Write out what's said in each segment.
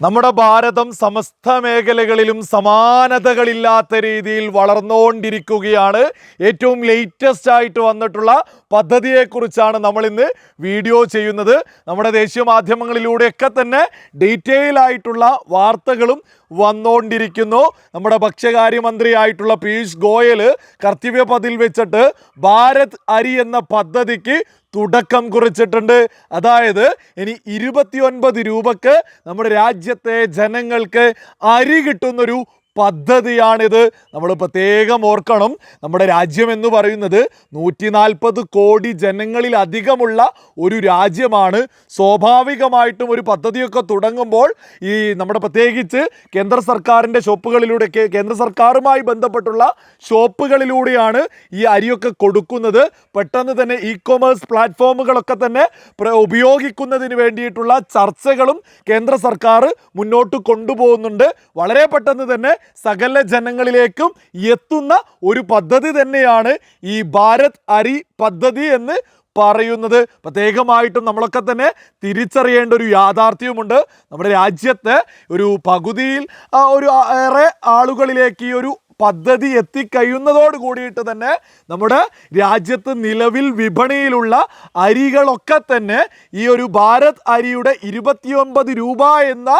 നമ്മുടെ ഭാരതം സമസ്ത മേഖലകളിലും സമാനതകളില്ലാത്ത രീതിയിൽ വളർന്നുകൊണ്ടിരിക്കുകയാണ്. ഏറ്റവും ലേറ്റസ്റ്റ് ആയിട്ട് വന്നിട്ടുള്ള പദ്ധതിയെക്കുറിച്ചാണ് നമ്മൾ ഇന്ന് വീഡിയോ ചെയ്യുന്നത്. നമ്മുടെ ദേശീയ മാധ്യമങ്ങളിലൂടെയൊക്കെ തന്നെ ഡീറ്റെയിൽ ആയിട്ടുള്ള വാർത്തകളും വന്നുകൊണ്ടിരിക്കുന്നു നമ്മുടെ ഭക്ഷ്യകാര്യമന്ത്രിയായിട്ടുള്ള പീയൂഷ് ഗോയൽ കർത്തവ്യ പതിൽ വെച്ചിട്ട് ഭാരത് അരി എന്ന പദ്ധതിക്ക് തുടക്കം കുറിച്ചിട്ടുണ്ട്. അതായത് ഇനി ഇരുപത്തിയൊൻപത് രൂപക്ക് നമ്മുടെ രാജ്യത്തെ ജനങ്ങൾക്ക് അരി കിട്ടുന്നൊരു പദ്ധതിയാണിത്. നമ്മൾ പ്രത്യേകം ഓർക്കണം നമ്മുടെ രാജ്യം എന്ന് പറയുന്നത് നൂറ്റി നാൽപ്പത് കോടി ജനങ്ങളിലധികമുള്ള ഒരു രാജ്യമാണ്. സ്വാഭാവികമായിട്ടും ഒരു പദ്ധതിയൊക്കെ തുടങ്ങുമ്പോൾ ഈ നമ്മുടെ പ്രത്യേകിച്ച് കേന്ദ്ര സർക്കാരിന്റെ ഷോപ്പുകളിലൂടെ കേന്ദ്ര സർക്കാരുമായി ബന്ധപ്പെട്ടുള്ള ഷോപ്പുകളിലൂടെയാണ് ഈ അരിയൊക്കെ കൊടുക്കുന്നത്. പെട്ടെന്ന് തന്നെ ഇ കൊമേഴ്സ് പ്ലാറ്റ്ഫോമുകളൊക്കെ തന്നെ ഉപയോഗിക്കുന്നതിന് വേണ്ടിയിട്ടുള്ള ചർച്ചകളും കേന്ദ്ര സർക്കാർ മുന്നോട്ട് കൊണ്ടുപോകുന്നുണ്ട്. വളരെ പെട്ടെന്ന് തന്നെ സകല ജനങ്ങളിലേക്കും എത്തുന്ന ഒരു പദ്ധതി തന്നെയാണ് ഈ ഭാരത് അരി പദ്ധതി എന്ന് പറയുന്നത്. പ്രത്യേകമായിട്ടും നമ്മളൊക്കെ തന്നെ തിരിച്ചറിയേണ്ട ഒരു യാഥാർത്ഥ്യവുമുണ്ട്. നമ്മുടെ രാജ്യത്തെ ഒരു പകുതിയിൽ ഒരു ഏറെ ആളുകളിലേക്ക് ഈ ഒരു പദ്ധതി എത്തിക്കഴിയുന്നതോട് കൂടിയിട്ട് തന്നെ നമ്മുടെ രാജ്യത്ത് നിലവിൽ വിപണിയിലുള്ള അരികളൊക്കെ തന്നെ ഈ ഒരു ഭാരത് അരിയുടെ ഇരുപത്തിയൊൻപത് രൂപ എന്ന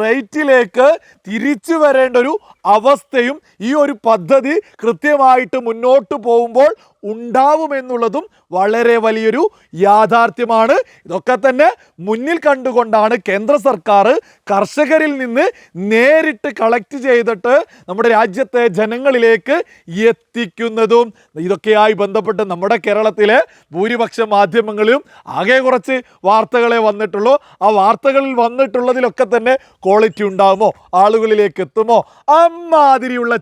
റേറ്റിലേക്ക് തിരിച്ചു വരേണ്ട ഒരു അവസ്ഥയും ഈ ഒരു പദ്ധതി കൃത്യമായിട്ട് മുന്നോട്ട് പോകുമ്പോൾ ഉണ്ടാവുമെന്നുള്ളതും വളരെ വലിയൊരു യാഥാർത്ഥ്യമാണ്. ഇതൊക്കെ തന്നെ മുന്നിൽ കണ്ടുകൊണ്ടാണ് കേന്ദ്ര സർക്കാർ കർഷകരിൽ നിന്ന് നേരിട്ട് കളക്ട് ചെയ്തിട്ട് നമ്മുടെ രാജ്യത്തെ ജനങ്ങളിലേക്ക് എത്തിക്കുന്നതും ഇതൊക്കെയായി ബന്ധപ്പെട്ട് നമ്മുടെ കേരളത്തിലെ ഭൂരിപക്ഷ മാധ്യമങ്ങളിലും ആകെ കുറച്ച് വാർത്തകളെ വന്നിട്ടുള്ളൂ. ആ വാർത്തകളിൽ വന്നിട്ടുള്ളതിലൊക്കെ തന്നെ ക്വാളിറ്റി ഉണ്ടാകുമോ ആളുകളിലേക്ക് എത്തുമോ? അമ്മാതിരിയുള്ള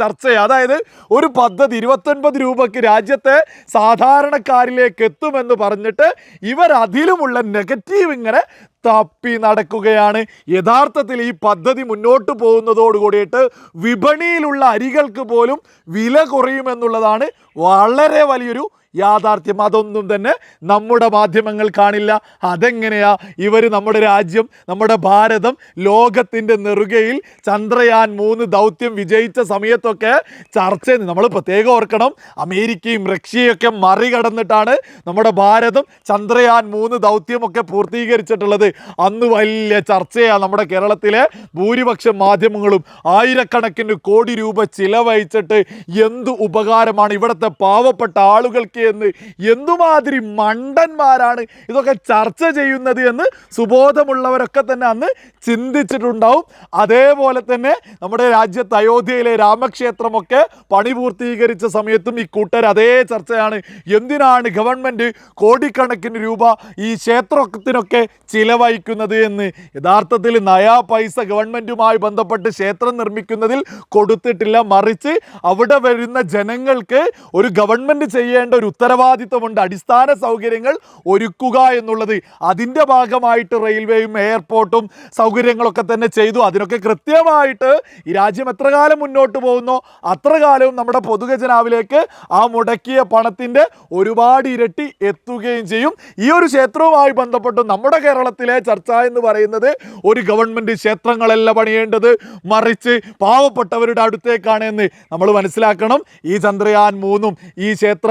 ചർച്ച അതായത് ഒരു പദ്ധതി ഇരുപത്തൊൻപത് രൂപയ്ക്ക് രാജ്യത്തെ സാധാരണക്കാരിലേക്ക് എത്തുമെന്ന് പറഞ്ഞിട്ട് ഇവർ അതിലുമുള്ള നെഗറ്റീവ് ഇങ്ങനെ തപ്പി നടക്കുകയാണ്. യഥാർത്ഥത്തിൽ ഈ പദ്ധതി മുന്നോട്ട് പോകുന്നതോട് കൂടിയിട്ട് വിപണിയിലുള്ള അരികൾക്ക് പോലും വില കുറയുമെന്നുള്ളതാണ് വളരെ വലിയൊരു യാഥാർത്ഥ്യം അതൊന്നും തന്നെ നമ്മുടെ മാധ്യമങ്ങൾ കാണില്ല. അതെങ്ങനെയാ? ഇവർ നമ്മുടെ രാജ്യം നമ്മുടെ ഭാരതം ലോകത്തിന്റെ നെറുകയിൽ ചന്ദ്രയാൻ മൂന്ന് ദൗത്യം വിജയിച്ച സമയത്തൊക്കെ ചർച്ച നമ്മൾ പ്രത്യേകം ഓർക്കണം അമേരിക്കയും റഷ്യയൊക്കെ മറികടന്നിട്ടാണ് നമ്മുടെ ഭാരതം ചന്ദ്രയാൻ മൂന്ന് ദൗത്യമൊക്കെ പൂർത്തീകരിച്ചിട്ടുള്ളത്. അന്ന് വലിയ ചർച്ചയാണ് നമ്മുടെ കേരളത്തിലെ ഭൂരിപക്ഷം മാധ്യമങ്ങളും. ആയിരക്കണക്കിന് കോടി രൂപ ചിലവഴിച്ചിട്ട് എന്ത് ഉപകാരമാണ് ഇവിടുത്തെ പാവപ്പെട്ട ആളുകൾക്ക് എന്ന് എന്തുമാതിരി മണ്ടന്മാരാണ് ഇതൊക്കെ ചർച്ച ചെയ്യുന്നത് എന്ന് സുബോധമുള്ളവരൊക്കെ തന്നെ അന്ന് ചിന്തിച്ചിട്ടുണ്ടാവും. അതേപോലെ തന്നെ നമ്മുടെ രാജ്യത്ത് അയോധ്യയിലെ രാമക്ഷേത്രമൊക്കെ പണി പൂർത്തീകരിച്ച സമയത്തും ഈ കൂട്ടർ അതേ ചർച്ചയാണ്. എന്തിനാണ് ഗവൺമെന്റ് കോടിക്കണക്കിന് രൂപ ഈ ക്ഷേത്രത്തിനൊക്കെ ചിലവഴിക്കുന്നത് എന്ന്? യഥാർത്ഥത്തിൽ നയാ പൈസ ഗവൺമെന്റുമായി ബന്ധപ്പെട്ട് ക്ഷേത്രം നിർമ്മിക്കുന്നതിൽ കൊടുത്തിട്ടില്ല. മറിച്ച് അവിടെ വരുന്ന ജനങ്ങൾക്ക് ഒരു ഗവൺമെന്റ് ചെയ്യേണ്ട ഒരു ഉത്തരവാദിത്വമുണ്ട്. അടിസ്ഥാന സൗകര്യങ്ങൾ ഒരുക്കുക എന്നുള്ളത്. അതിന്റെ ഭാഗമായിട്ട് റെയിൽവേയും എയർപോർട്ടും സൗകര്യങ്ങളൊക്കെ തന്നെ ചെയ്തു. അതിനൊക്കെ കൃത്യമായിട്ട് ഈ രാജ്യം എത്ര കാലം മുന്നോട്ട് പോകുന്നോ അത്ര കാലവും നമ്മുടെ പൊതുഖജനാവിലേക്ക് ആ മുടക്കിയ പണത്തിന്റെ ഒരുപാട് ഇരട്ടി എത്തുകയും ചെയ്യും. ഈ ഒരു ക്ഷേത്രവുമായി ബന്ധപ്പെട്ട് നമ്മുടെ കേരളത്തിലെ ചർച്ച എന്ന് പറയുന്നത് ഒരു ഗവൺമെന്റ് ക്ഷേത്രങ്ങളല്ല പണിയേണ്ടത്. മറിച്ച് പാവപ്പെട്ടവരുടെ അടുത്തേക്കാണ് എന്ന് നമ്മൾ മനസ്സിലാക്കണം. ഈ ചന്ദ്രയാൻ മൂന്നും ഈ ക്ഷേത്ര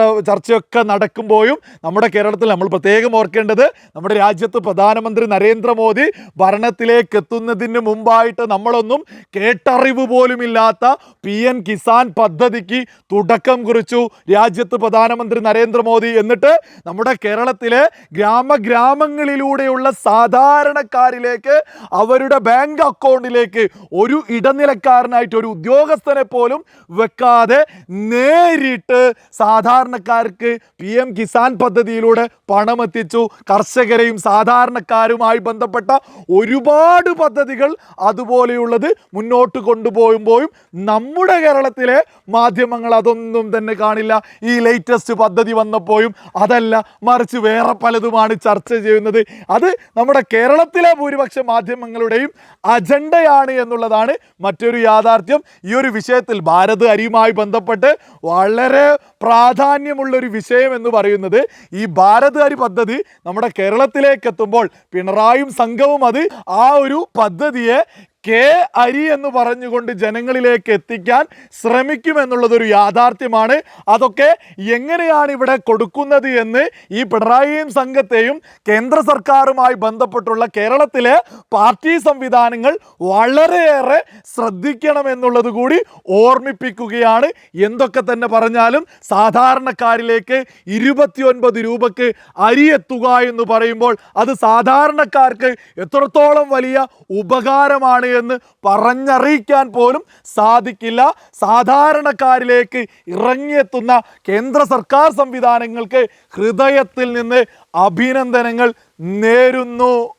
ചർച്ചയൊക്കെ നടക്കുമ്പോഴും നമ്മുടെ കേരളത്തിൽ നമ്മൾ പ്രത്യേകം ഓർക്കേണ്ടത് നമ്മുടെ രാജ്യത്ത് പ്രധാനമന്ത്രി നരേന്ദ്രമോദി ഭരണത്തിലേക്ക് എത്തുന്നതിന് മുമ്പായിട്ട് നമ്മളൊന്നും കേട്ടറിവ് പോലുമില്ലാത്ത പി എൻ കിസാൻ പദ്ധതിക്ക് തുടക്കം കുറിച്ചു. രാജ്യത്ത് പ്രധാനമന്ത്രി നരേന്ദ്രമോദി എന്നിട്ട് നമ്മുടെ കേരളത്തിലെ ഗ്രാമഗ്രാമങ്ങളിലൂടെയുള്ള സാധാരണക്കാരിലേക്ക് അവരുടെ ബാങ്ക് അക്കൗണ്ടിലേക്ക് ഒരു ഇടനിലക്കാരനായിട്ട് ഒരു ഉദ്യോഗസ്ഥനെ പോലും വെക്കാതെ നേരിട്ട് സാധാരണക്കാർക്ക് പി എം കിസാൻ പദ്ധതിയിലൂടെ പണമെത്തിച്ചു. കർഷകരെയും സാധാരണക്കാരുമായി ബന്ധപ്പെട്ട ഒരുപാട് പദ്ധതികൾ അതുപോലെയുള്ളത് മുന്നോട്ട് കൊണ്ടുപോകുമ്പോഴും നമ്മുടെ കേരളത്തിലെ മാധ്യമങ്ങൾ അതൊന്നും തന്നെ കാണില്ല. ഈ ലേറ്റസ്റ്റ് പദ്ധതി വന്നപ്പോഴും അതല്ല മറിച്ച് വേറെ പലതുമാണ് ചർച്ച ചെയ്യുന്നത്. അത് നമ്മുടെ കേരളത്തിലെ ഭൂരിപക്ഷ മാധ്യമങ്ങളുടെയും അജണ്ടയാണ് എന്നുള്ളതാണ് മറ്റൊരു യാഥാർത്ഥ്യം. ഈ ഒരു വിഷയത്തിൽ ഭാരത് അരിയുമായി ബന്ധപ്പെട്ട് വളരെ പ്രാധാന്യമുള്ള ഒരു വിഷയം എന്ന് പറയുന്നത് ഈ ഭാരത് അരി പദ്ധതി നമ്മുടെ കേരളത്തിലേക്ക് എത്തുമ്പോൾ പിണറായും സംഘവും അത് ആ ഒരു പദ്ധതിയെ കെ അരി എന്ന് പറഞ്ഞുകൊണ്ട് ജനങ്ങളിലേക്ക് എത്തിക്കാൻ ശ്രമിക്കുമെന്നുള്ളതൊരു യാഥാർത്ഥ്യമാണ്. അതൊക്കെ എങ്ങനെയാണ് ഇവിടെ കൊടുക്കുന്നത് എന്ന് ഈ പിണറായിയും സംഘത്തെയും കേന്ദ്ര സർക്കാരുമായി ബന്ധപ്പെട്ടുള്ള കേരളത്തിലെ പാർട്ടി സംവിധാനങ്ങൾ വളരെയേറെ ശ്രദ്ധിക്കണമെന്നുള്ളത് കൂടി ഓർമ്മിപ്പിക്കുകയാണ്. എന്തൊക്കെ തന്നെ പറഞ്ഞാലും സാധാരണക്കാരിലേക്ക് ഇരുപത്തിയൊൻപത് രൂപക്ക് അരി എത്തുക എന്ന് പറയുമ്പോൾ അത് സാധാരണക്കാർക്ക് എത്രത്തോളം വലിയ ഉപകാരമാണ് എന്ന് പറഞ്ഞറിയിക്കാൻ പോലും സാധിക്കില്ല. സാധാരണക്കാരിലേക്ക് ഇറങ്ങിയെത്തുന്ന കേന്ദ്ര സർക്കാർ സംവിധാനങ്ങൾക്ക് ഹൃദയത്തിൽ നിന്ന് അഭിനന്ദനങ്ങൾ നേരുന്നു.